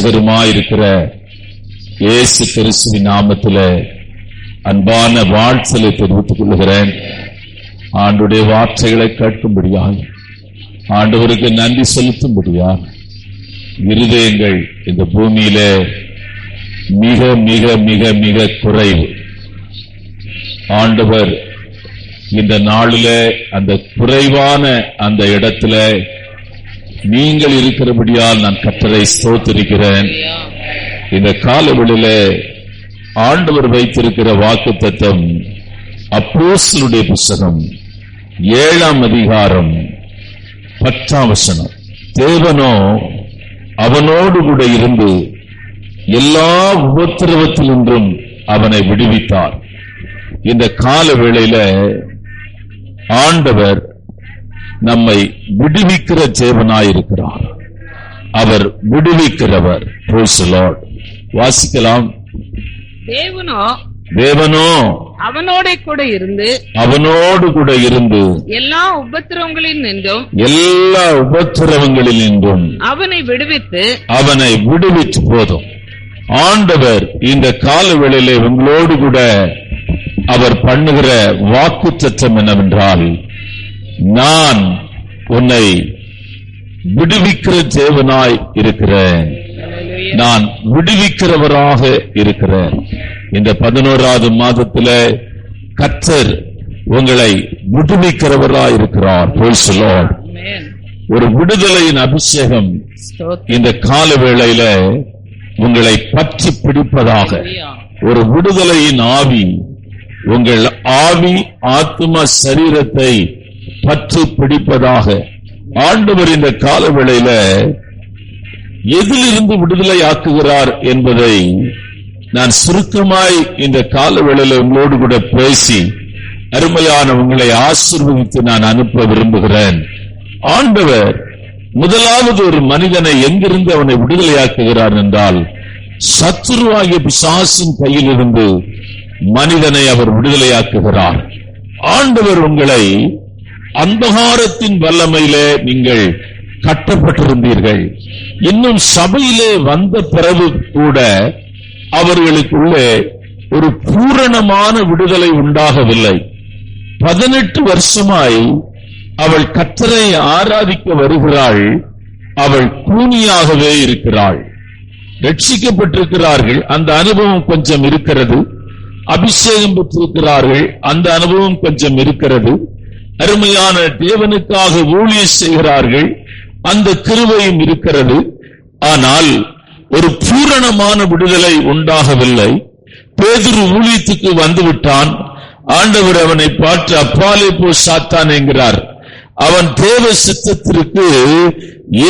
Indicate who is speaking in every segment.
Speaker 1: இருக்கிற இரட்சகருமாயிருக்கிற இயேசு கிறிஸ்துவின் நாமத்தில அன்பான வாழ்த்தலை தெரிவித்துக் கொள்கிறேன். ஆண்டுடைய வார்த்தைகளை கேட்கும்படியாக ஆண்டவருக்கு நன்றி செலுத்தும்படியாக இருதயங்கள் இந்த பூமியில மிக மிக மிக மிக குறைவு. ஆண்டவர் இந்த நாளில அந்த குறைவான அந்த இடத்துல நீங்கள் இருக்கிறபடியால் நான் கத்தரை ஸ்தோத்திருக்கிறேன். இந்த காலவெளியில ஆண்டவர் வைத்திருக்கிற வாக்கு தத்துவம் அப்போசலுடைய புஸ்தகம் ஏழாம் அதிகாரம் பத்தாம் வசனம். தேவனோ அவனோடு கூட இருந்து எல்லா உபத்திரவத்திலின்றும் அவனை விடுவித்தார். இந்த கால வேளையில ஆண்டவர் நம்மை விடுவிக்கிற ஜேவனாயிருக்கிறார். அவர் விடுவிக்கிறவர். வாசிக்கலாம்.
Speaker 2: தேவனோ
Speaker 1: தேவனோ
Speaker 2: அவனோட கூட இருந்து
Speaker 1: அவனோடு கூட இருந்து
Speaker 2: எல்லா உபத்திரவங்களில் நின்றும்
Speaker 1: எல்லா உபத்திரவங்களில் நின்றும்
Speaker 2: அவனை விடுவித்து
Speaker 1: அவனை விடுவித்து போதும். ஆண்டவர் இந்த கால வேளையிலே உங்களோடு கூட அவர் பண்ணுகிற வாக்கு சத்தம் என்னவென்றால் நான் உன்னை விடுவிக்கிற தேவனாய் இருக்கிறேன். நான் விடுவிக்கிறவராக இருக்கிறேன். இந்த பதினோராவது மாதத்துல கத்தர் உங்களை விடுவிக்கிறவராய் இருக்கிறார். ஒரு விடுதலையின் அபிஷேகம். இந்த கால வேளையில உங்களை பற்றி பிடிப்பதாக. ஒரு விடுதலையின் ஆவி உங்கள் ஆவி ஆத்ம சரீரத்தை பற்றி பிடிப்பதாக. ஆண்டவர் இந்த கால வேளையில எதிலிருந்து விடுதலை ஆக்குகிறார் என்பதை நான் சுருக்கமாய் இந்த கால வேளையில உங்களோடு கூட பேசி அருமையான உங்களை ஆசீர்வதித்து நான் அனுப்ப விரும்புகிறேன். ஆண்டவர் முதலாவது ஒரு மனிதனை எங்கிருந்து அவனை விடுதலையாக்குகிறார் என்றால் சத்துருவாகிய பிசாசின் கையிலிருந்து மனிதனை அவர் விடுதலையாக்குகிறார். ஆண்டவர் உங்களை அந்தகாரத்தின் வல்லமையில நீங்கள் கட்டப்பட்டிருந்தீர்கள். இன்னும் சபையிலே வந்த பிறகு கூட அவர்களுக்குள்ளே ஒரு பூரணமான விடுதலை உண்டாகவில்லை. பதினெட்டு வருஷமாய் அவள் கத்தரை ஆராதிக்க வருகிறாள். அவள் கூனியாகவே இருக்கிறாள். ரட்சிக்கப்பட்டிருக்கிறார்கள். அந்த அனுபவம் கொஞ்சம் இருக்கிறது. அபிஷேகம் பெற்றிருக்கிறார்கள். அந்த அனுபவம் கொஞ்சம் இருக்கிறது. அருமையான தேவனுக்காக ஊழியம் செய்கிறார்கள். அந்த திருவையும் இருக்கிறது. ஆனால் ஒரு பூரணமான விடுதலை உண்டாகவில்லை. பேதுரு ஊழியத்துக்கு வந்துவிட்டான். ஆண்டவர் அவனை பார்த்து அப்பாலே போ சாத்தான் என்கிறார். அவன் தேவ சித்தத்திற்கு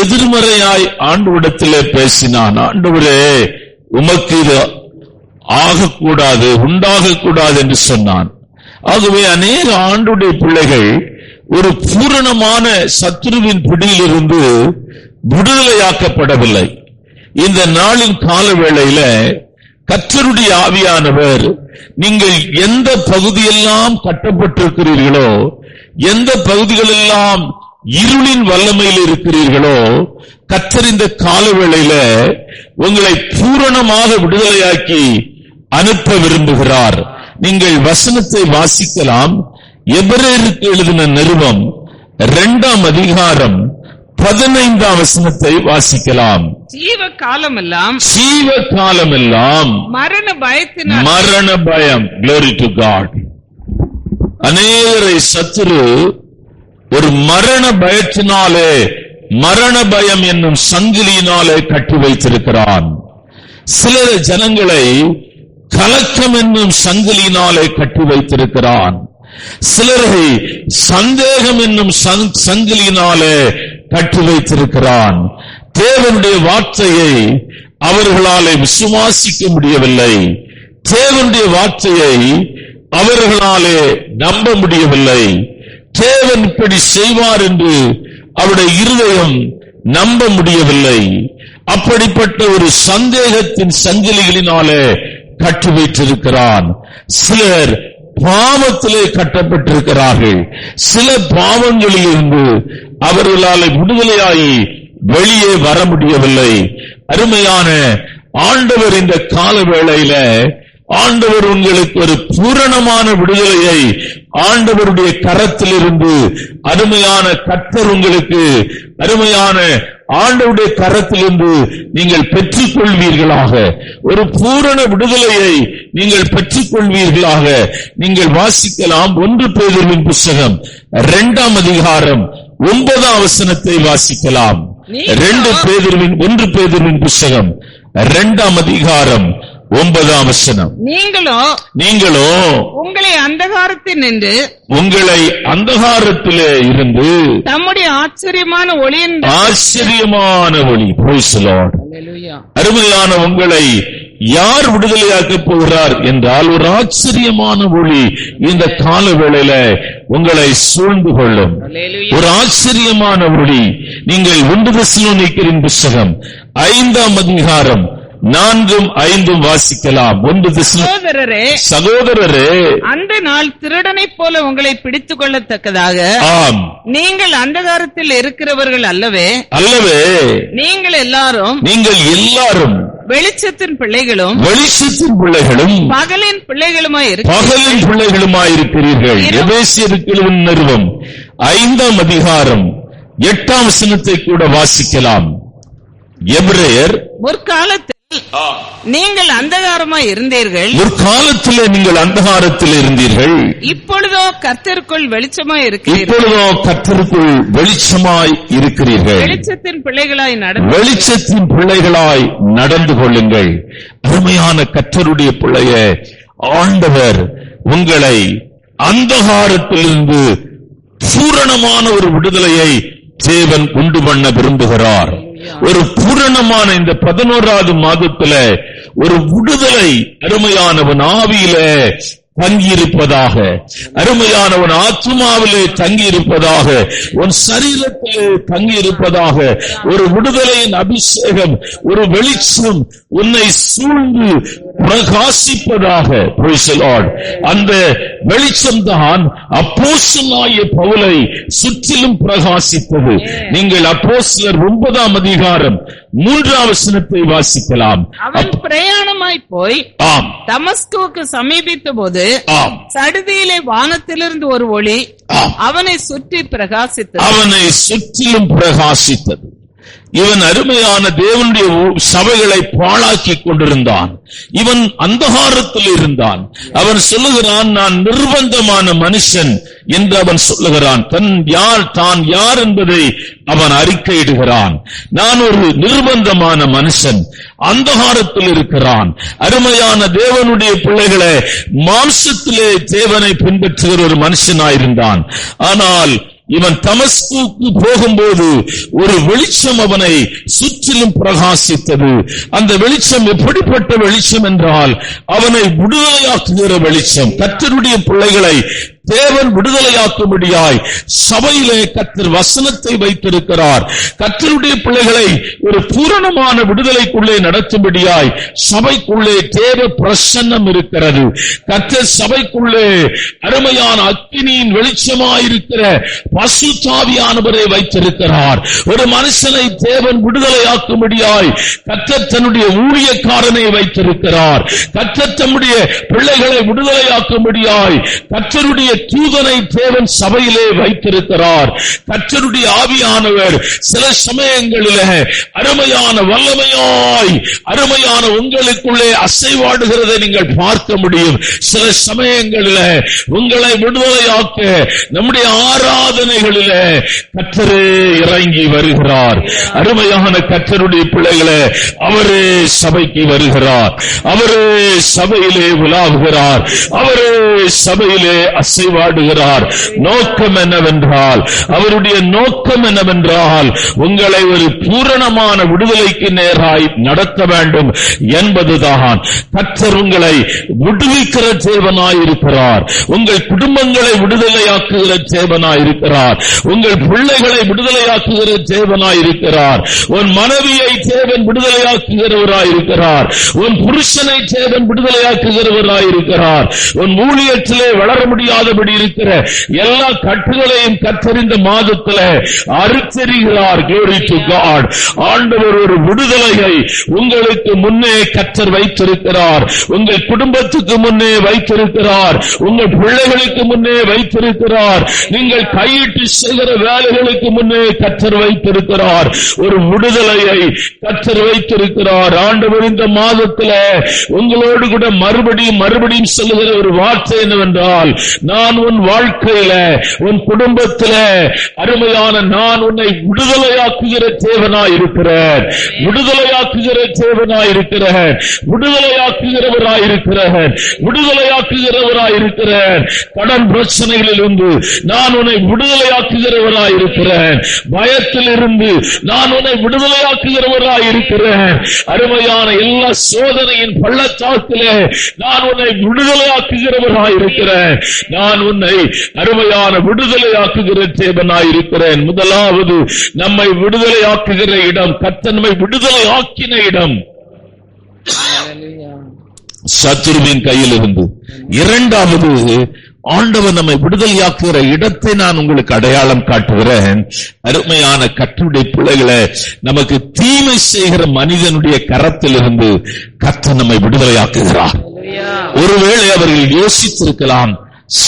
Speaker 1: எதிர்மறையாய் ஆண்டவரிடத்திலே பேசினான். ஆண்டவரே உமக்கு இது ஆகக்கூடாது உண்டாகக்கூடாது என்று சொன்னான். ஆகவே அநேக ஆண்டுடைய பிள்ளைகள் ஒரு பூரணமான சத்ருவின் பிடியிலிருந்து விடுதலையாக்கப்படவில்லை. இந்த நாளின் கால வேளையில கத்தருடைய ஆவியானவர் நீங்கள் எந்த பகுதியெல்லாம் கட்டப்பட்டிருக்கிறீர்களோ எந்த பகுதிகளெல்லாம் இருளின் வல்லமையில் இருக்கிறீர்களோ கத்தர் இந்த கால வேளையில உங்களை பூரணமாக விடுதலையாக்கி அனுப்ப விரும்புகிறார். நீங்கள் வசனத்தை வாசிக்கலாம். எபிரேருக்கு எழுதின நிருபம் இரண்டாம் அதிகாரம் பதினைந்தாம் வசனத்தை வாசிக்கலாம்.
Speaker 2: ஜீவ காலமெல்லாம்
Speaker 1: ஜீவ காலமெல்லாம்
Speaker 2: மரண பயத்தினால்
Speaker 1: மரண பயம் glory டு காட் அநேகரை சத்துரு ஒரு மரண பயத்தினாலே மரண பயம் என்னும் சங்கிலியினாலே கட்டி வைத்திருக்கிறான். சில ஜனங்களை கலக்கம் என்னும் சங்கிலினாலே கட்டி வைத்திருக்கிறான். சிலரை சந்தேகம் என்னும் சங்கிலினாலே கட்டி வைத்திருக்கிறான். தேவனுடைய வார்த்தையை அவர்களாலே விசுவாசிக்க முடியவில்லை. தேவனுடைய வார்த்தையை அவர்களாலே நம்ப முடியவில்லை. தேவன் இப்படி செய்வார் என்று அவருடைய இருதயம் நம்ப முடியவில்லை. அப்படிப்பட்ட ஒரு சந்தேகத்தின் சங்கிலிகளினாலே கட்டி வைத்திருக்கிறான். சிலர் பாவத்திலே கட்டப்பட்டிருக்கிறார்கள். சில பாவங்களில் இருந்து அவர்களால் விடுதலையாகி வெளியே வர முடியவில்லை. அருமையான ஆண்டவர் இந்த கால வேளையில ஆண்டவர் உங்களுக்கு ஒரு பூரணமான விடுதலையை ஆண்டவருடைய கரத்திலிருந்து அருமையான கத்தர் உங்களுக்கு அருமையான ஆண்டவருடைய கரத்திலிருந்து நீங்கள் பெற்றுக் கொள்வீர்களாக ஒரு பூரண விடுதலையை நீங்கள் பெற்றுக் கொள்வீர்களாக நீங்கள் வாசிக்கலாம். ஒன்று பேதர்வின் புஸ்தகம் இரண்டாம் அதிகாரம் ஒன்பதாம் வசனத்தை வாசிக்கலாம். ரெண்டு பேதர்வின் ஒன்று பேதர்வின் புஸ்தகம் இரண்டாம் அதிகாரம் ஒன்பதாம் வசனம்.
Speaker 2: நீங்களோ
Speaker 1: நீங்களோ
Speaker 2: உங்களை அந்தகாரத்தில் நின்று
Speaker 1: உங்களை அந்தகாரத்திலே இருந்து
Speaker 2: தம்முடைய ஆச்சரியமான ஒளியின்
Speaker 1: ஆச்சரியமான ஒளி. அருமையான உங்களை யார் விடுதலையாக்கப் போகிறார் என்றால் ஒரு ஆச்சரியமான ஒளி இந்த கால வேளையில உங்களை சூழ்ந்து கொள்ளும். ஒரு ஆச்சரியமான ஒளி. நீங்கள் ஒன்று தெசலோனிக்கரின் புஸ்தகம் ஐந்தாம் அதிகாரம் நான்கும் ஐந்தும் வாசிக்கலாம். ஒன்று
Speaker 2: சகோதரரே
Speaker 1: சகோதரரே.
Speaker 2: அந்த நாள் திருடனைப் போல உங்களை பிடித்துக் கொள்ளத்தக்கதாக.
Speaker 1: ஆம்.
Speaker 2: நீங்கள் அந்தகாரத்தில் இருக்கிறவர்கள் அல்லவே.
Speaker 1: அல்லவே.
Speaker 2: நீங்கள் எல்லாரும்
Speaker 1: நீங்கள் எல்லாரும்
Speaker 2: வெளிச்சத்தின் பிள்ளைகளும்
Speaker 1: வெளிச்சத்தின் பிள்ளைகளும்
Speaker 2: பகலின் பிள்ளைகளுமாய்
Speaker 1: பகலின் பிள்ளைகளுமாயிருக்கிறீர்கள் எபேசியருக்கு நிறுவம் ஐந்தாம் அதிகாரம். எட்டாம் வசனத்தை கூட வாசிக்கலாம். எபிரேயர்
Speaker 2: முற்காலத்தில் நீங்கள் அந்தகாரமாய் இருந்தீர்கள்.
Speaker 1: முற்காலத்திலே நீங்கள் அந்தகாரத்தில் இருந்தீர்கள்.
Speaker 2: இப்பொழுதோ கர்த்தருக்குள் வெளிச்சமாய் இருக்கிறீர்கள்.
Speaker 1: இப்பொழுதோ கர்த்தருக்குள் வெளிச்சமாய் இருக்கிறீர்கள்.
Speaker 2: வெளிச்சத்தின் பிள்ளைகளாய் நடந்து
Speaker 1: வெளிச்சத்தின் பிள்ளைகளாய் நடந்து கொள்ளுங்கள். அருமையான கர்த்தருடைய பிள்ளைய ஆண்டவர் உங்களை அந்தகாரத்திலிருந்து பூரணமான ஒரு விடுதலையை தேவன் உண்டு பண்ண விரும்புகிறார். ஒரு பூரணமான இந்த பதினோராவது மாதத்துல ஒரு விடுதலை அருமையானவன் ஆவியில தங்கியிருப்பதாக அருமையானவன் ஆத்மாவிலே தங்கியிருப்பதாக உன் சரீரத்திலே தங்கியிருப்பதாக ஒரு விடுதலையின் அபிஷேகம் ஒரு வெளிச்சம் உன்னை சூழ்ந்து பிரகாசிப்பதாக அந்த வெளிச்சம் தான் அப்போஸ்தலனாகிய பவுலை சுற்றிலும் பிரகாசித்தது. நீங்கள் அப்போஸ்தலர் ஒன்பதாம் அதிகாரம் மூன்றாம் வசனத்தை வாசிக்கலாம்.
Speaker 2: அவன் பிரயாணமாய் போய்
Speaker 1: ஆம்.
Speaker 2: தமஸ்குவுக்கு சமீபித்த போது
Speaker 1: ஆம்.
Speaker 2: சடுதியிலே வானத்திலிருந்து ஒரு ஒளி அவனை சுற்றி பிரகாசித்தது.
Speaker 1: அவனை சுற்றிலும் பிரகாசித்தது. இவன் அருமையான தேவனுடைய சபைகளை பாழாக்கி கொண்டிருந்தான். இவன் அந்தகாரத்தில் இருந்தான். அவன் சொல்லுகிறான் நான் நிர்பந்தமான மனுஷன் என்று அவன் சொல்லுகிறான். தன் யார் தான் யார் என்பதை அவன் அறிக்கையிடுகிறான். நான் ஒரு நிர்பந்தமான மனுஷன். அந்தகாரத்தில் இருக்கிறான். அருமையான தேவனுடைய பிள்ளைகளை மாம்சத்திலே தேவனை பின்பற்றுகிற ஒரு மனுஷனாயிருந்தான். ஆனால் இவன் தமஸ்குக்கு போகும்போது ஒரு வெளிச்சம் அவனை சுற்றிலும் பிரகாசித்தது. அந்த வெளிச்சம் எப்படிப்பட்ட வெளிச்சம் என்றால் அவனை விடுதலையாக்குகிற வெளிச்சம். கத்தருடைய பிள்ளைகளை தேவன் விடுதலையாக்கும்படியாய் சபையிலே கத்தர் வசனத்தை வைத்திருக்கிறார். கத்தருடைய பிள்ளைகளை ஒரு பூரணமான விடுதலைக்குள்ளே நடத்தும்படியாய் சபைக்குள்ளே தேவ பிரசன்னம் இருக்கிறது. கத்தர் சபைக்குள்ளே அருமையான அக்கினியின் வெளிச்சமாயிருக்கிற பசுத்தாவியானவரை வைத்திருக்கிறார். ஒரு மனுஷனை தேவன் விடுதலையாக்கும்படியாய் கத்தர் தன்னுடைய ஊழியக்காரனை வைத்திருக்கிறார். கத்தர் தம்முடைய பிள்ளைகளை விடுதலையாக்கும்படியாய் கத்தருடைய தூதனை தேவன் சபையிலே வைத்திருக்கிறார். கற்றருடைய ஆவியானவர் சில சமயங்களில அருமையான வல்லமையாய் அருமையான உங்களுக்குள்ளே அசைவாடுகிறதை நீங்கள் பார்க்க முடியும். சில சமயங்களில உங்களை விடுதலையாக்க நம்முடைய ஆராதனைகளில கற்றரே இறங்கி வருகிறார். அருமையான கற்றருடைய பிள்ளைகளை அவரே சபைக்கு வருகிறார். அவரே சபையிலே உலாவுகிறார். அவரே சபையிலே அசை அசைவாடுகிறார் நோக்கம் என்னவென்றால் அவருடைய நோக்கம் என்னவென்றால் உங்களை ஒரு பூரணமான விடுதலைக்கு நேராய் நடத்த வேண்டும் என்பதுதான். கற்றர் உங்களை விடுவிக்கிற தேவனாயிருக்கிறார் உங்கள் குடும்பங்களை விடுதலையாக்குகிற தேவனாயிருக்கிறார் உங்கள் பிள்ளைகளை விடுதலையாக்குகிற தேவனாயிருக்கிறார் உன் மனைவியை தேவன் விடுதலையாக்குகிறவராயிருக்கிறார். உன் புருஷனை தேவன் விடுதலையாக்குகிறவராயிருக்கிறார். உன் ஊழியத்திலே வளர முடியாத செய்கிறபடி இருக்கிற எல்லா கட்டுகளையும் கற்றறிந்த மாதத்துல அறுத்தறிகிறார் glory to God. ஆண்டவர் ஒரு விடுதலையை உங்களுக்கு முன்னே கற்றர் வைத்திருக்கிறார். உங்கள் குடும்பத்துக்கு முன்னே வைத்திருக்கிறார். உங்கள் பிள்ளைகளுக்கு முன்னே வைத்திருக்கிறார். நீங்கள் கையிட்டு செய்கிற வேலைகளுக்கு முன்னே கற்றர் வைத்திருக்கிறார். ஒரு விடுதலையை கற்றர் வைத்திருக்கிறார். ஆண்டவர் இந்த மாதத்துல உங்களோடு கூட மறுபடியும் மறுபடியும் சொல்லுகிற ஒரு வார்த்தை என்னவென்றால் நான் நான் உன் வாழ்க்கையில உன் குடும்பத்தில அருமையான நான் உன்னை விடுதலையாக்குகிற தேவனா இருக்கிறேன் விடுதலையாக்குகிற தேவனா இருக்கிறேன் விடுதலையாக்குகிறவராய் இருக்கிறேன் விடுதலையாக்குகிறவராய் இருக்கிறேன் கடன் பிரச்சனைகளில் இருந்து நான் உன்னை விடுதலையாக்குகிறவராய் இருக்கிறேன் பயத்தில் இருந்து நான் உன்னை விடுதலையாக்குகிறவராய் இருக்கிறேன் அருமையான எல்லா சோதனையின் பள்ளத்தாக்கிலே நான் உன்னை விடுதலையாக்குகிறவராய் இருக்கிறேன் நான் நான் உன்னை அருமையான விடுதலையாக்குகிற தேவனாய் இருக்கிறேன் முதலாவது நம்மை விடுதலையாக்குகிற இடம் கத்தன்மை விடுதலை ஆக்கின இடம். சத்துருவின் கையில் இருந்து இரண்டாவது ஆண்டவர் நம்மை விடுதலையாக்குகிற இடத்தை நான் உங்களுக்கு அடையாளம் காட்டுகிறேன். அருமையான கற்றுடைய பிள்ளைகளை நமக்கு தீமை செய்கிற மனிதனுடைய கரத்திலிருந்து கத்த நம்மை விடுதலையாக்குகிறார். ஒருவேளை அவர்கள் யோசித்திருக்கலாம்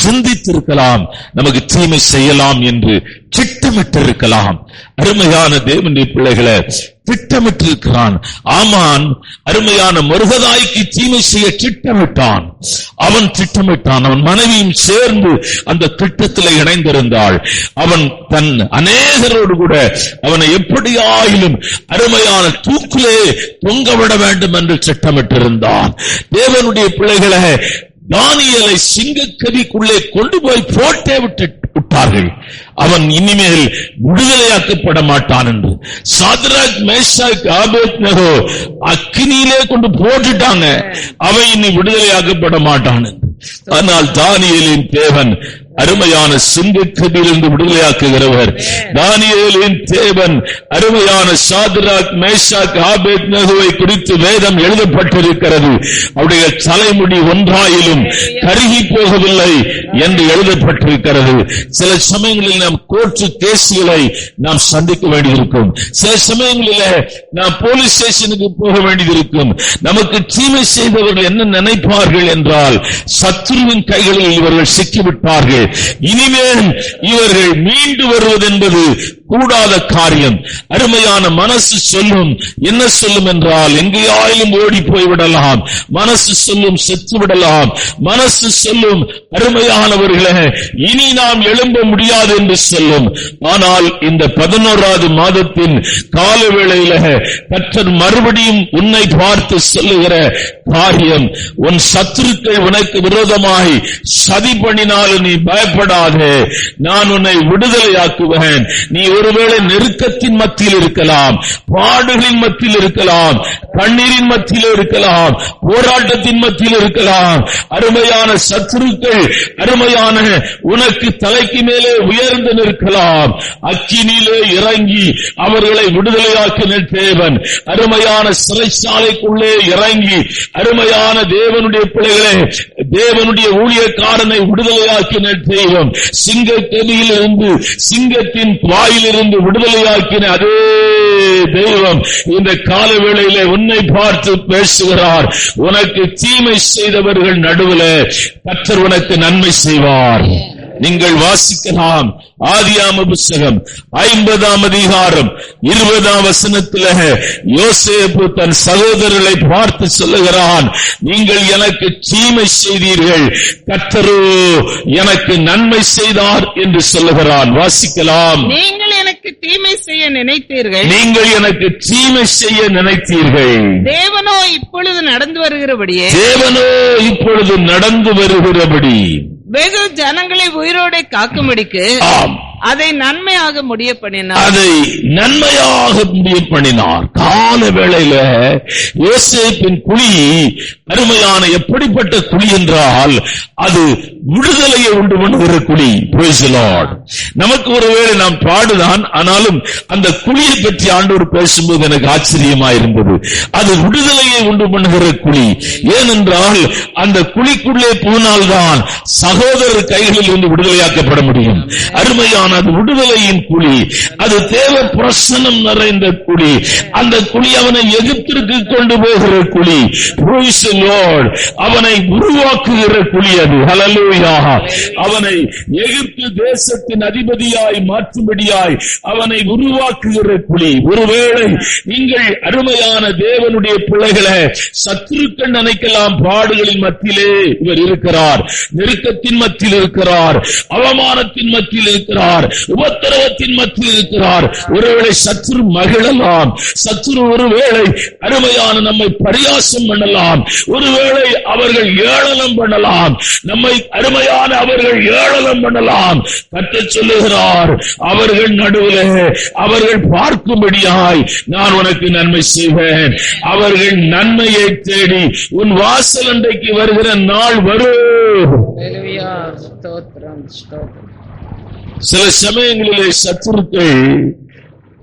Speaker 1: சிந்தித்திருக்கலாம். நமக்கு தீமை செய்யலாம் என்று திட்டமிட்டிருக்கலாம். அருமையான தேவனுடைய பிள்ளைகளை திட்டமிட்டிருக்கிறான். ஆமான் அருமையான மருகதாய்க்கு தீமை செய்ய திட்டமிட்டான். அவன் திட்டமிட்டான் அவன் மனைவியும் சேர்ந்து அந்த திட்டத்தில் இணைந்திருந்தாள். அவன் தன் அநேகரோடு கூட அவனை எப்படியாயிலும் அருமையான தூக்கிலே தொங்கவிட வேண்டும் என்று திட்டமிட்டிருந்தான். தேவனுடைய பிள்ளைகளை தானியலை சிங்கக்கதிக்குள்ளே கொண்டு போய் போட்டே விட்டு விட்டார்கள். அவன் இனிமேல் விடுதலையாக்கப்பட மாட்டான் என்று. சாத்ராக் மேஷாக் ஆபேத் நகோ அக்கினியிலே கொண்டு போட்டுட்டாங்க. அவன் இனி விடுதலையாக்கப்பட மாட்டான் என்று. ஆனால் தானியலின் தேவன் அருமையான சிங்கக்கதியிலிருந்து விடுதலையாக்குகிறவர். தானியேலின் தேவன் அருமையான சாத்ராக் மேஷாக் ஆபேத் நகுவை குறித்து வேதம் எழுதப்பட்டிருக்கிறது. அவருடைய தலைமுடி ஒன்றாயிலும் கருகி போகவில்லை என்று எழுதப்பட்டிருக்கிறது. சில சமயங்களில் நாம் கோர்ட்டு கேசுகளை நாம் சந்திக்க வேண்டியிருக்கும். சில சமயங்களில் நாம் போலீஸ் ஸ்டேஷனுக்கு போக வேண்டியிருக்கும். நமக்கு தீமை செய்தவர்கள் என்ன நினைப்பார்கள் என்றால் சத்ருவின் கைகளில் இவர்கள் சிக்கிவிட்டார்கள். இனிமேல் இவர்கள் மீண்டு வருவது என்பது கூடாத காரியம். அருமையான மனசு சொல்லும். என்ன சொல்லும் என்றால் எங்கேயாயிலும் ஓடி போய்விடலாம் மனசு சொல்லும் செத்து விடலாம் மனசு சொல்லும் அருமையானவர்களே இனி நாம் எழும்ப முடியாது என்று சொல்லும். ஆனால் இந்த பதினோராவது மாதத்தின் கால வேளையில கற்றர் மறுபடியும் உன்னை பார்த்து சொல்லுகிற காரியம் உன் சத்துருக்கள் உனக்கு விரோதமாய் சதி பண்ணினாலும் நீ பயப்படாதே. நான் உன்னை விடுதலையாக்குவேன். நீ ஒருவேளை நெருக்கத்தின் மத்தியில் இருக்கலாம் பாடுகளின் மத்தியில் இருக்கலாம் கண்ணீரின் மத்தியில் இருக்கலாம் போராட்டத்தின் மத்தியில் இருக்கலாம். அருமையான சத்துருக்கள் அருமையான உனக்கு தலைக்கு மேலே உயர்ந்து நிற்கலாம். அக்கினியிலே இறங்கி அவர்களை விடுதலையாக்கின தேவன். அருமையான சிறைச்சாலைக்குள்ளே இறங்கி அருமையான தேவனுடைய பிள்ளைகளை தேவனுடைய ஊழியக்காரனை விடுதலையாக்கின தெய்வம். சிங்க இருந்து சிங்கத்தின் வாயிலிருந்து விடுதலையாக்கின அதே தெய்வம் இந்த கால வேளையில உன்னை பார்த்து பேசுகிறார். உனக்கு தீமை செய்தவர்கள் நடுவில் கத்தர் உனக்கு நன்மை செய்வார். நீங்கள் வாசிக்கலாம். ஆதியாம புஸ்தகம் ஐம்பதாம் அதிகாரம் இருபதாம் வசனத்தில் யோசேப்பு தன் சகோதரர்களை பார்த்து சொல்லுகிறான் நீங்கள் எனக்கு தீமை செய்தீர்கள். கத்தரோ எனக்கு நன்மை செய்தார் என்று சொல்லுகிறான். வாசிக்கலாம்.
Speaker 2: நீங்கள் எனக்கு தீமை செய்ய நினைத்தீர்கள்.
Speaker 1: நீங்கள் எனக்கு தீமை செய்ய நினைத்தீர்கள்.
Speaker 2: தேவனோ இப்பொழுது நடந்து வருகிறபடியே.
Speaker 1: தேவனோ இப்பொழுது நடந்து வருகிறபடி.
Speaker 2: வெகு ஜனங்களை உயிரோட காக்கும்படிக்கு
Speaker 1: ஆம்.
Speaker 2: அதை நன்மையாக முடிய பண்ணினார்.
Speaker 1: அதை நன்மையாக முடிய பண்ணினார். கால வேளையில யோசேப்பின் குழி அருமையான எப்படிப்பட்ட குழி என்றால் அது விடுதலையை உண்டு பண்ணுகிற குழி. நமக்கு ஒருவேளை நாம் பாடுதான் ஆனாலும் அந்த குழியை பற்றி ஆண்டோர் பேசும்போது எனக்கு ஆச்சரியமா இருந்தது. அது விடுதலையை உண்டு பண்ணுகிற குழி. ஏனென்றால் அந்த குழிக்குள்ளே போனால்தான் சகோதரர் கைகளில் இருந்து விடுதலையாக்கப்பட முடியும். அருமையான ஆனால் அது விடுதலையின் குழி அது தேவ பிரசனம் நிறைந்த குழி அந்த குழி அவனை எகிப்திற்கு கொண்டு போகிற குழி. அவனை உருவாக்குகிற குழி அது. ஹalleluya அவனை எகிப்து தேசத்தின் அதிபதியாய் மாற்றும்படியாய் அவனை உருவாக்குகிற குழி. ஒருவேளை நீங்கள் அருமையான தேவனுடைய பிள்ளைகளை சத்துருக்கள் நினைக்கலாம். பாடுகளின் மத்தியிலே இவர் இருக்கிறார். நெருக்கத்தின் மத்தியில் இருக்கிறார். அவமானத்தின் மத்தியில் இருக்கிறார். இருக்கிறார். உபத்திரவத்தின் மத்தியில் இருக்கிறார். ஒருவேளை சத்துரு மகிழலாம். சத்துரு ஒருவேளை அருமையான நம்மை பரியாசம் பண்ணலாம். ஒருவேளை அவர்கள் ஏளனம் பண்ணலாம். நம்மை அருமையான அவர்கள் ஏளனம் பண்ணலாம். கற்று சொல்லுகிறார் அவர்கள் நடுவில் அவர்கள் பார்க்கும்படியாய் நான் உனக்கு நன்மை செய்வேன். அவர்கள் நன்மையை தேடி உன் வாசல் அன்றைக்கு வருகிற நாள் வரும்.
Speaker 2: Hallelujah. ஸ்தோத்திரம் ஸ்தோத்திரம்.
Speaker 1: சில சமயங்களிலே சத்துருக்கள்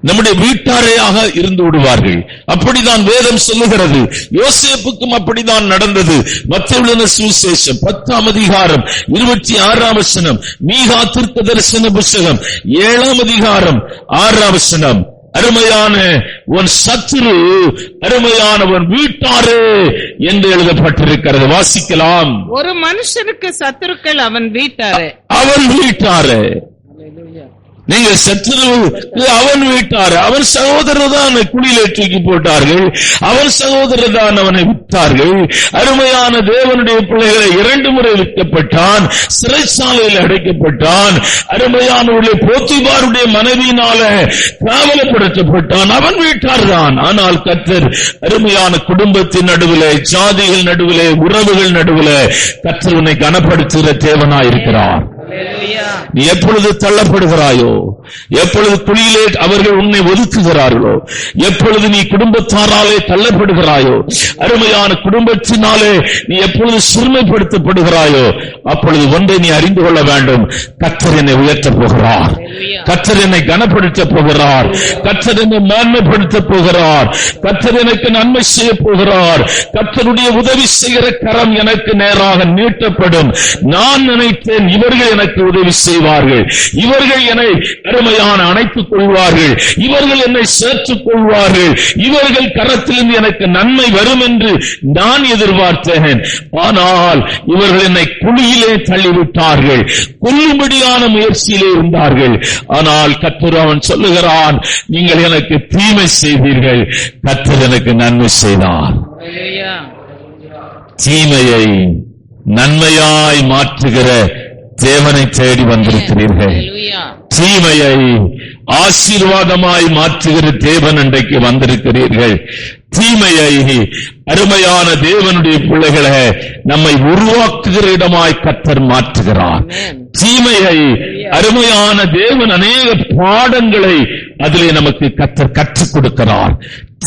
Speaker 1: நம்முடைய வீட்டாரையாக இருந்து விடுவார்கள். அப்படிதான் வேதம் சொல்லுகிறது. யோசேப்புக்கும் அப்படிதான் நடந்தது. மத்திய சுவிசேஷம் பத்தாம் அதிகாரம் இருபத்தி ஆறாம் வசனம் மீகா தீர்க்க தரிசன புஸ்தகம் ஏழாம் அதிகாரம் ஆறாம் வசனம். அருமையான உன் சத்துரு அருமையான உன் வீட்டாரே என்று எழுதப்பட்டிருக்கிறது. வாசிக்கலாம்.
Speaker 2: ஒரு மனுஷனுக்கு சத்துருக்கள் அவன் வீட்டாரே.
Speaker 1: அவன் வீட்டாரே. நீங்கள் சற்று அவன் வீட்டார் அவன் சகோதரர் தான் குழியிலே தூக்கி போட்டார்கள். அவன் சகோதரர் தான் அவனை விட்டார்கள். அருமையான தேவனுடைய பிள்ளைகளை இரண்டு முறை விற்கப்பட்டான் சிறைச்சாலையில் அடைக்கப்பட்டான். அருமையானவருடைய போத்திபாருடைய மனைவியினால காவலப்படுத்தப்பட்டான். அவன் வீட்டார் தான். ஆனால் கத்தர் அருமையான குடும்பத்தின் நடுவில் ஜாதிகள் நடுவிலே உறவுகள் நடுவில் கத்தர் உன்னை கனப்படுத்துகிற
Speaker 2: தேவனாயிருக்கிறான்
Speaker 1: நீ எப்பொழுது தள்ளப்படுகிறாயோ எப்பொழுது குழியிலே அவர்கள் உன்னை ஒதுக்குகிறார்களோ எப்பொழுது நீ குடும்பத்தாராலே தள்ளப்படுகிறாயோ அருமையான குடும்பத்தினாலே நீ எப்பொழுது சிறுமைப்படுத்தப்படுகிறாயோ அப்பொழுது ஒன்றை நீ அறிந்து கொள்ள வேண்டும். கத்தர் என்னை உயர்த்தப் போகிறார். கத்தர் என்னை கனப்படுத்தப் போகிறார். கத்தர் என்னை மேன்மைப்படுத்தப் போகிறார். கத்தர் எனக்கு நன்மை செய்ய போகிறார். கத்தருடைய உதவி செய்கிற கரம் எனக்கு நேராக நீட்டப்படும். நான் நினைத்தேன் இவர்கள் எனக்கு உதவி செய்வார்கள். இவர்கள் என்னை அருமையான அணைத்துக் கொள்வார்கள். இவர்கள் என்னை சேர்த்துக் கொள்வார்கள். இவர்கள் கரத்திலிருந்து எனக்கு நன்மை வரும் என்று நான் எதிர்பார்த்தேன். ஆனால் இவர்கள் என்னை குழியிலே தள்ளிவிட்டார்கள். கொல்லும்படியான முயற்சியிலே இருந்தார்கள். ஆனால் கத்தர் அவன் சொல்லுகிறான் நீங்கள் எனக்கு தீமை செய்தீர்கள். கத்தர் எனக்கு நன்மை செய்தார்.
Speaker 2: Hallelujah.
Speaker 1: தீமையை நன்மையாய் மாற்றுகிற தேவனை தேடி வந்திருக்கிறீர்கள். தீமையை ஆசீர்வாதமாய் மாற்றுகிற தேவன் அன்றைக்கு வந்திருக்கிறீர்கள் தீமையை அருமையான தேவனுடைய பிள்ளைகளை நம்மை உருவாக்குகிற இடமாய் கத்தர் மாற்றுகிறார். தீமையை அருமையான தேவன் அநேக பாடங்களை அதிலே நமக்கு கற்று கற்றுக் கொடுக்கிறார்.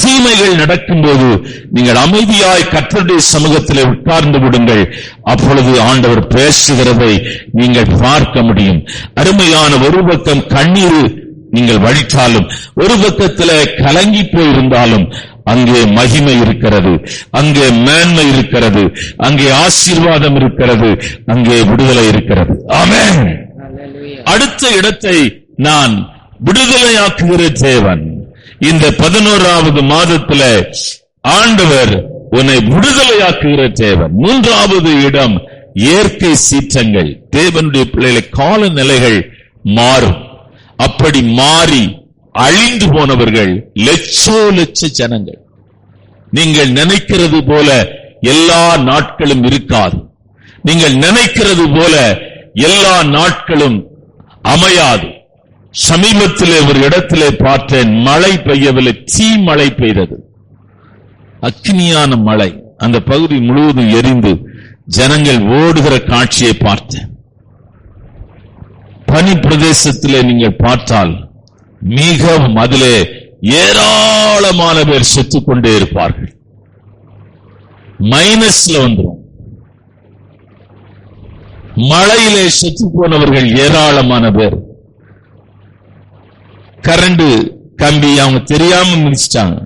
Speaker 1: தீமைகள் நடக்கும்போது நீங்கள் அமைதியாய் கற்றுடைய சமூகத்திலே உட்கார்ந்து விடுங்கள். அப்பொழுது ஆண்டவர் பேசுகிறதை நீங்கள் பார்க்க முடியும். அருமையான ஒரு பக்கம் கண்ணீர் நீங்கள் வழித்தாலும் ஒரு பக்கத்திலே கலங்கி போயிருந்தாலும் அங்கே மகிமை இருக்கிறது அங்கே மேன்மை இருக்கிறது அங்கே ஆசீர்வாதம் இருக்கிறது அங்கே விடுதலை இருக்கிறது. ஆமென்.
Speaker 2: Hallelujah.
Speaker 1: அடுத்த இடத்தை நான் விடுதலையாக்குகிற தேவன். இந்த பதினோராவது மாதத்துல ஆண்டவர் உன்னை விடுதலையாக்குகிற தேவன். மூன்றாவது இடம் இயற்கை சீற்றங்கள். தேவனுடைய பிள்ளைகளை காலநிலைகள் மாறும். அப்படி மாறி அழிந்து போனவர்கள் லட்சோ லட்ச ஜனங்கள். நீங்கள் நினைக்கிறது போல எல்லா நாட்களும் இருக்காது. நீங்கள் நினைக்கிறது போல எல்லா நாட்களும் அமையாது. சமீபத்திலே ஒரு இடத்திலே பார்த்தேன் மழை பெய்யவில்லை தீ மழை பெய்தது. அக்னியான மழை அந்த பகுதி முழுவதும் எரிந்து ஜனங்கள் ஓடுகிற காட்சியை பார்த்தேன். பனி பிரதேசத்திலே நீங்கள் பார்த்தால் மிகவும் அதிலே ஏராளமான பேர் செத்து கொண்டே இருப்பார்கள். மைனஸ்ல வந்துரும். மழையிலே செத்து போனவர்கள் ஏராளமான பேர். கரண்ட் கம்பி அவங்க தெரியாம மிதிச்சிட்டாங்க.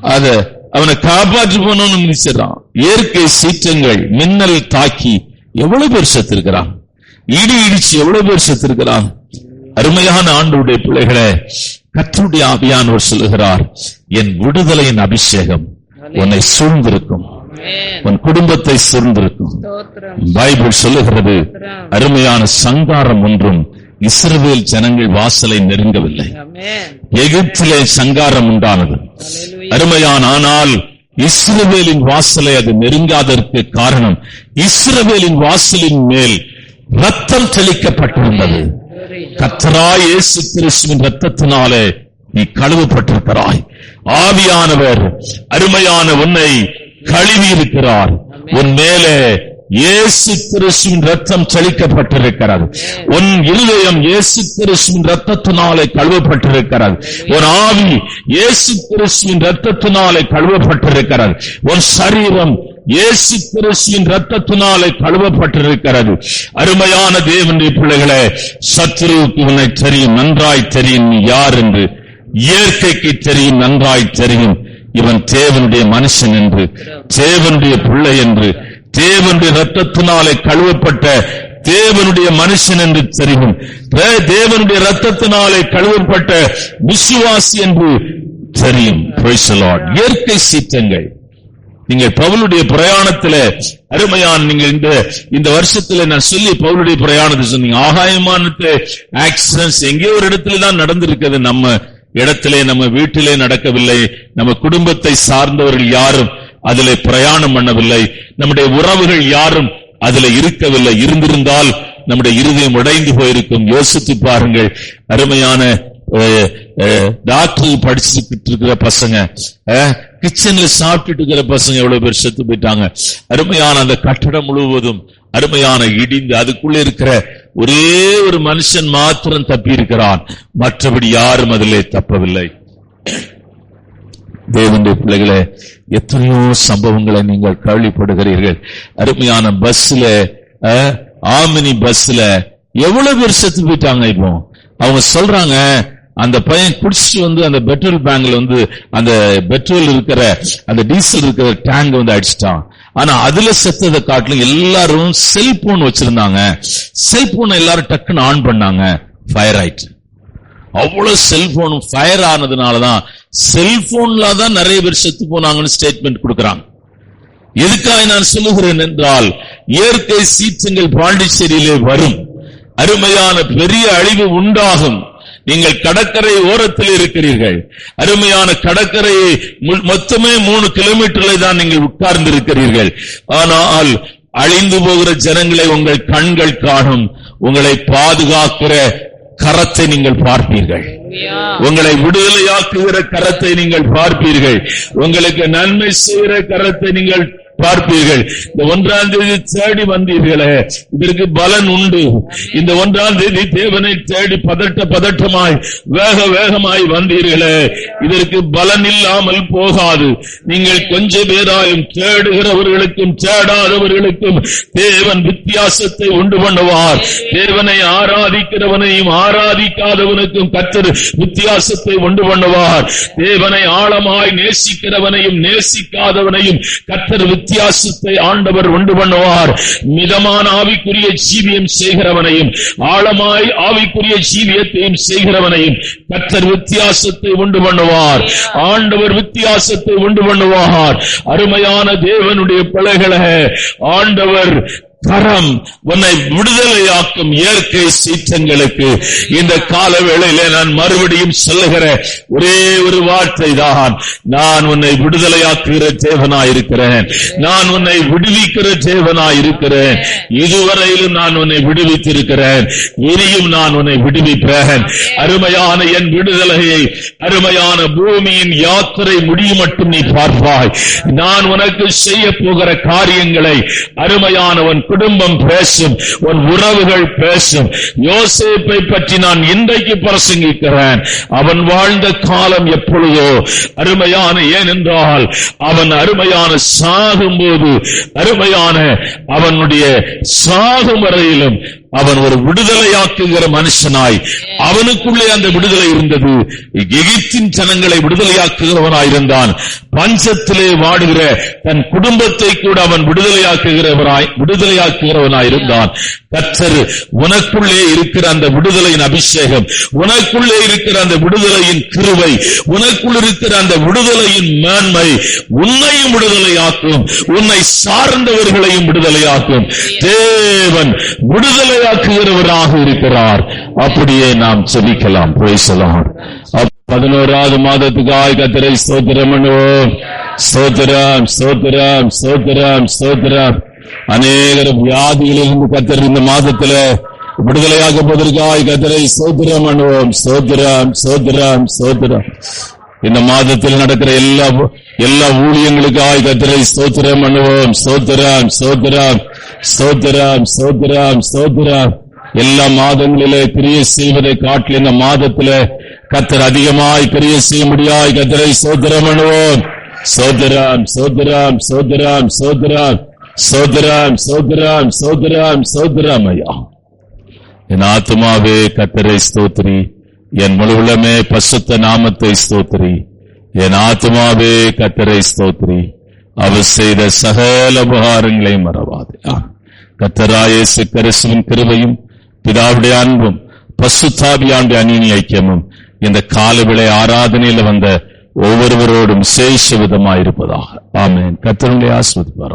Speaker 1: அத அவனை காப்பாற்றி போனோம்னு மிதிச்சிடறான். இயற்கை சீற்றங்கள் மின்னல் தாக்கி எவ்வளவு பேர் செத்திருக்கிறான் இடி இடிச்சு எவ்வளவு பேர் செத்திருக்கிறான் அருமையான ஆண்டுடைய பிள்ளைகளே கத்தருடைய ஆவியானவர் சொல்லுகிறார் என் விடுதலையின் அபிஷேகம் உன்னை சூழ்ந்திருக்கும். உன் குடும்பத்தை சூழ்ந்திருக்கும். பைபிள் சொல்லுகிறது அருமையான சங்காரம் ஒன்றும் இஸ்ரவேல் ஜனங்கள் வாசலை நெருங்கவில்லை. எகிப்திலே சங்காரம் உண்டானது. அருமையான ஆனால் இஸ்ரவேலின் வாசலை அது நெருங்காததற்கு காரணம் இஸ்ரவேலின் வாசலின் மேல் ரத்தம் தெளிக்கப்பட்டிருந்தது.
Speaker 2: Glory.
Speaker 1: கத்தராய் இயேசு கிறிஸ்துவின் ரத்தத்தினாலே நீ கழுவப்பட்டிருக்கிறாய். ஆவியானவர் அருமையான உன்னை கழுவி இருக்கிறார் உன் மேலே இயேசு கிறிஸ்துவின் ரத்தம் செழிக்கப்பட்டிருக்கிறது உன் இருதயம் இயேசு கிறிஸ்துவின் ரத்தத்தினாலே கழுவப்பட்டிருக்கிறது. உன் ஆவி இயேசு கிறிஸ்துவின் ரத்தத்தினாலே கழுவப்பட்டிருக்கிறது. உன் சரீரம் இயேசு கிறிஸ்துவின் ரத்தத்தினாலே கழுவப்பட்டிருக்கிறது அருமையான தேவனுடைய பிள்ளைகளை சத்ருவுக்கு உன்னை தெரியும் நன்றாய் தெரியும் நீ யார் என்று. இயற்கைக்கு தெரியும் நன்றாய் தெரியும். இவன் தேவனுடைய மனுஷன் என்று தேவனுடைய பிள்ளை என்று தேவனுடைய ரத்தத்தினாலே கழுவப்பட்ட தேவனுடைய மனுஷன் என்று தெரியும். தேவனுடைய ரத்தத்தினாலே கழுவப்பட்ட விசுவாசி என்று தெரியும். இயற்கை சீற்றங்கள். நீங்கள் பவுலுடைய பிரயாணத்துல அருமையான நீங்க இந்த இந்த வருஷத்துல நான் சொல்லி பவுலுடைய பிரயாணத்தை சொன்னீங்க. ஆகாயமானத்து ஆக்சிடென்ட்ஸ் எங்கேயோ ஒரு இடத்துல தான் நடந்திருக்கிறது. நம்ம இடத்திலே நம்ம வீட்டிலே நடக்கவில்லை. நம்ம குடும்பத்தை சார்ந்தவர்கள் யாரும் அதிலே பிரயாணம் பண்ணவில்லை. நம்முடைய உறவுகள் யாரும் அதுல இருக்கவில்லை. இருந்திருந்தால் நம்முடைய இருதயம் உடைந்து போயிருக்கும். யோசித்து பாருங்கள். அருமையான டாக்டர் படிச்சுட்டு இருக்கிற பசங்க கிச்சன்ல சாப்பிட்டுட்டு இருக்கிற பசங்க எவ்வளவு பேர் செத்து போயிட்டாங்க. அருமையான அந்த கட்டடம் முழுவதும் அருமையான இடிந்து அதுக்குள்ள இருக்கிற ஒரே ஒரு மனுஷன் மாத்திரம் தப்பி இருக்கிறான் மற்றபடி யாரும் அதிலே தப்பவில்லை. தேவனுடைய பிள்ளைகளை எத்தனையோ சம்பவங்களை நீங்கள் கவலைப்படுகிறீர்கள் அருமையான பஸ்ல ஆமினி பஸ்ல எவ்வளவு பேர் செத்து போயிட்டாங்க இப்போ? அவங்க சொல்றாங்க அந்த பையன் குடிச்சிட்டு வந்து அந்த பெட்ரோல் பேங்க்ல வந்து அந்த பெட்ரோல் இருக்கிற அந்த டீசல் இருக்கிற டேங்க் வந்து அடிச்சிட்டான். ஆனா அதுல செத்ததை காட்டிலும் எல்லாரும் செல்போன் வச்சிருந்தாங்க. செல்போனை எல்லாரும் டக்குன்னு ஆன் பண்ணாங்க. ஃபயர் ஆயிட்டு. அவ்வளவு செல்போனும் ஃபயர் ஆனதுனாலதான் செல்போன்ல தான் நிறைய பேர் செத்து போனாங்கன்னு ஸ்டேட்மெண்ட் கொடுக்குறாங்க. எதுக்காக நான் சொல்லுகிறேன் என்றால் இயற்கை சீற்றங்கள் பாண்டிச்சேரியிலே வரும். அருமையான பெரிய அழிவு உண்டாகும். நீங்கள் கடற்கரை ஓரத்தில் இருக்கிறீர்கள். அருமையான கடற்கரையை மொத்தமே மூணு கிலோமீட்டர்ல தான் நீங்கள் உட்கார்ந்து இருக்கிறீர்கள் ஆனால் அழிந்து போகிற ஜனங்களை உங்கள் கண்கள் காணும் உங்களை பாதுகாக்கிற கரத்தை நீங்கள் பார்ப்பீர்கள். உங்களை விடுதலையாக்குகிற கரத்தை நீங்கள் பார்ப்பீர்கள். உங்களுக்கு நன்மை செய்கிற கரத்தை நீங்கள் பார்ப்பீர்கள். இந்த ஒன்றாம் தேதி தேடி வந்தீர்களே இதற்கு பலன் உண்டு. இந்த ஒன்றாம் தேதி தேவனை தேடி பதட்ட பதட்டமாய் வேக வேகமாய் வந்தீர்களே இதற்கு பலன் இல்லாமல் போகாது. நீங்கள் கொஞ்ச பேராயும் தேடுகிறவர்களுக்கும் தேடாதவர்களுக்கும் தேவன் வித்தியாசத்தை உண்டு பண்ணுவார். தேவனை ஆராதிக்கிறவனையும் ஆராதிக்காதவனுக்கும் கத்தர் வித்தியாசத்தை உண்டு பண்ணுவார். தேவனை ஆழமாய் நேசிக்கிறவனையும் நேசிக்காதவனையும் கத்தர் வித்தியாசத்தை ஆண்டவர் உண்டு பண்ணுவார். மிதமான ஆவிக்குரிய ஜீவியம் செய்கிறவனையும் ஆழமாய் ஆவிக்குரிய ஜீவியத்தையும் செய்கிறவனையும் கத்தர் வித்தியாசத்தை உண்டு பண்ணுவார். ஆண்டவர் வித்தியாசத்தை உண்டு பண்ணுவார். அருமையான தேவனுடைய பிள்ளைகளே ஆண்டவர் கரம் உன்னை விடுதலையாக்கும் இயற்கை சீற்றங்களுக்கு இந்த கால வேளையிலே நான் மறுபடியும் சொல்லுகிற ஒரே ஒரு வார்த்தை தான் நான் உன்னை விடுதலையாக்குகிற தேவனாயிருக்கிறேன். நான் உன்னை விடுவிக்கிற தேவனாயிருக்கிறேன். இதுவரையிலும் நான் உன்னை விடுவித்திருக்கிறேன். இனியும் நான் உன்னை விடுவிப்பேன். அருமையான என் விடுதலையை அருமையான பூமியின் யாத்திரை முடியும் மட்டும் நீ பார்ப்பாய். நான் உனக்கு செய்ய போகிற காரியங்களை அருமையானவன் குடும்பம் பேசும் உன் உறவுகள் பேசும். யோசிப்பை பற்றி நான் இன்றைக்கு பிரசங்கிக்கிறேன். அவன் வாழ்ந்த காலம் எப்பொழுதோ அருமையான ஏனென்றால் அவன் அருமையான சாகும்போது அருமையான அவனுடைய சாகும் வரையிலும் அவன் ஒரு விடுதலையாக்குகிற மனுஷனாய். அவனுக்குள்ளே அந்த விடுதலை இருந்தது. எகிப்தின் ஜனங்களை விடுதலையாக்குகிறவனாயிருந்தான். பஞ்சத்திலே வாடுகிற தன் குடும்பத்தை கூட அவன் விடுதலையாக்குகிறவனாய் விடுதலையாக்குகிறவனாயிருந்தான். கற்றர் உனக்குள்ளே இருக்கிற அந்த விடுதலையின் அபிஷேகம் உனக்குள்ளே இருக்கிற அந்த விடுதலையின் கிருவை உனக்குள் இருக்கிற அந்த விடுதலையின் மேன்மை உன்னையும் விடுதலையாக்கும் உன்னை சார்ந்தவர்களையும் விடுதலையாக்கும். தேவன் விடுதலை இரையாக்குகிறவராக இருக்கிறார். அப்படியே நாம் செபிக்கலாம். பேசலாம் பதினோராவது மாதத்துக்காய் கத்திரை சோத்திரம் சோத்திரம் சோத்திரம் சோத்திரம் சோத்திரம் அநேகர் வியாதிகளிலிருந்து கத்தர் இந்த மாதத்துல விடுதலையாக்குவதற்காய் கத்தரை சோத்திரம் அணுவோம் சோத்திரம் சோத்திரம் சோத்திரம் இந்த மாதத்தில் நடக்கிற எல்லா எல்லா ஊழியங்களுக்காய் கத்தரை சோத்திரம் அனுபவம் ஸ்தோத்திரம் ஸ்தோத்திரம் ஸ்தோத்திரம் ஸ்தோத்திரம் ஸ்தோத்திரம். எல்லா மாதங்களிலே கிரிய செய்வதை காட்டில் இந்த மாதத்திலே கத்தர் அதிகமாய் கிரிய செய்ய முடியாய் கத்தரை சோத்திரம் அனுபவம் சோதராம் ஸ்தோத்திரம் ஸ்தோத்திரம் ஸ்தோத்திரம். சோதராம் ஸ்தோத்திரம் ஸ்தோத்திரம் ஸ்தோத்திரம் ஐயா. என் ஆத்மாவே கத்தரை ஸ்தோத்ரி என் முழு பசுத்த நாமத்தை ஸ்தோத்திரி. என் ஆத்மாவே கத்தரை ஸ்தோத்திரி. அவர் செய்த சகல உபகாரங்களை மறவாது. கத்தராயேசு கரிசுவின் கிருவையும் பிதாவுடைய அன்பும் பசுத்தாபியாண்டுடைய அநீனி ஐக்கியமும் இந்த காலவிளை ஆராதனையில் வந்த ஒவ்வொருவரோடும் சேஷ விதமாயிருப்பதாக. ஆமேன். கத்தருடைய ஆஸ்வதிப்பார்